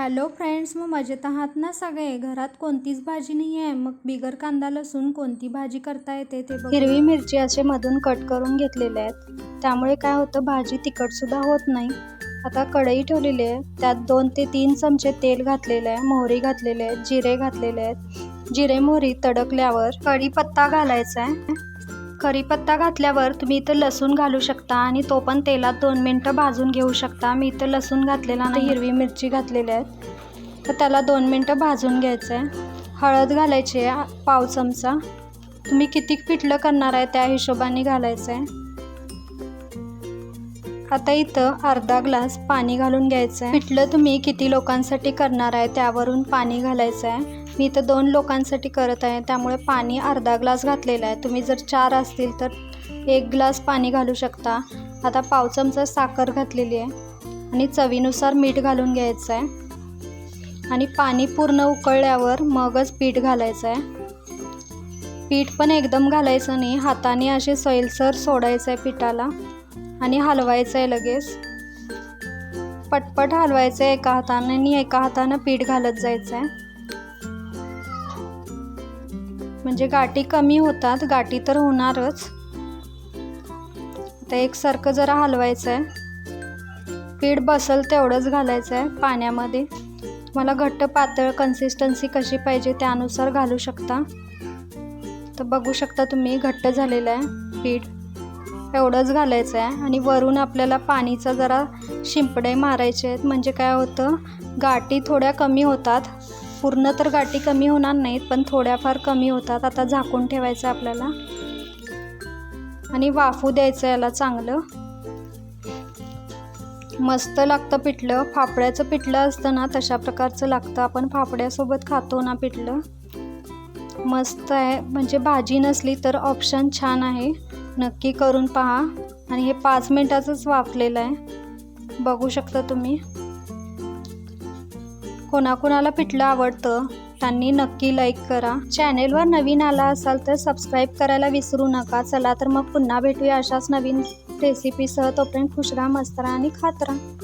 Hello friends मग मजेत आहात ना सगळे? घरात कोणतीच भाजी नाही आहे मग बिगर कांदा लसूण कोणती भाजी करता येते ते हिरवी मिरची असे मधून कट करून घेतलेले आहेत. त्यामुळे काय होतं भाजी तिखटसुद्धा होत नाही. आता कढई ठेवलेली आहे. त्यात दोन ते तीन चमचे तेल घातलेले आहे. मोहरी घातलेले आहेत जिरे घातलेले आहेत. जिरे मोहरी तडकल्यावर कढीपत्ता घालायचा आहे. कढीपत्ता घातल्यावर तुम्ही इथं लसूण घालू शकता आणि तो पण तेलात दोन मिनटं भाजून घेऊ शकता. मी इथं लसूण घातलेला नाही. हिरवी मिरची घातलेली आहे. तर त्याला दोन मिनटं भाजून घ्यायचं आहे. हळद घालायची आहे पाव चमचा. तुम्ही किती पिठलं करणार आहे त्या हिशोबाने घालायचं आहे. आता इथं अर्धा ग्लास पाणी घालून घ्यायचं आहे पिठलं तुम्ही किती लोकांसाठी करणार आहे त्यावरून पाणी घालायचं आहे मी इथं दोन लोकांसाठी करत आहे त्यामुळे पाणी अर्धा ग्लास घातलेलं आहे. तुम्ही जर चार असतील तर एक ग्लास पाणी घालू शकता. आता पाव चमचा साखर घातलेली आहे आणि चवीनुसार मीठ घालून घ्यायचं आहे आणि पाणी पूर्ण उकळल्यावर मगच पीठ घालायचं आहे पीठ पण एकदम घालायचं नाही हाताने असे सैलसर सोडायचं आहे पिठाला. आणि हलवायचं आहे लगेच. पटपट हलवायचं आहे एका हाताने आणि एका हातानं पीठ घालत जायचं आहे म्हणजे गाठी कमी होतात गाठी तर होणारच. आता एकसारखं जरा हलवायचं आहे पीठ बसल तेवढंच घालायचं आहे पाण्यामध्ये. तुम्हाला घट्ट पातळ कन्सिस्टन्सी कशी पाहिजे त्यानुसार घालू शकता. तर बघू शकता तुम्ही घट्ट झालेलं आहे पीठ. एवढंच घालायचं आहे. आणि वरून आपल्याला पाणीचा जरा शिंपडे मारायचे आहेत. म्हणजे काय होतं गाठी थोड्या कमी होतात. पूर्ण तर गाठी कमी होणार नाहीत पण थोड्याफार कमी होतात. आता झाकून ठेवायचं आहे आपल्याला. आणि वाफू द्यायचं याला चांगलं. मस्त लागतं पिठलं. फाफड्याचं पिठलं असतं ना तशा प्रकारचं लागतं. आपण फाफड्यासोबत खातो ना पिठलं. मस्त आहे. म्हणजे भाजी नसली तर ऑप्शन छान आहे. नक्की करून पहा. आणि हे पाच मिनटाचंच वाफलेलं आहे. बघू शकता तुम्ही. कोणाकोणाला पिठलं आवडतं त्यांनी नक्की लाईक करा. चॅनेलवर नवीन आला असाल तर सबस्क्राईब करायला विसरू नका. चला तर मग पुन्हा भेटूया अशाच नवीन रेसिपीसह तोपर्यंत खुश राहा मस्त राहा आणि खात राहा.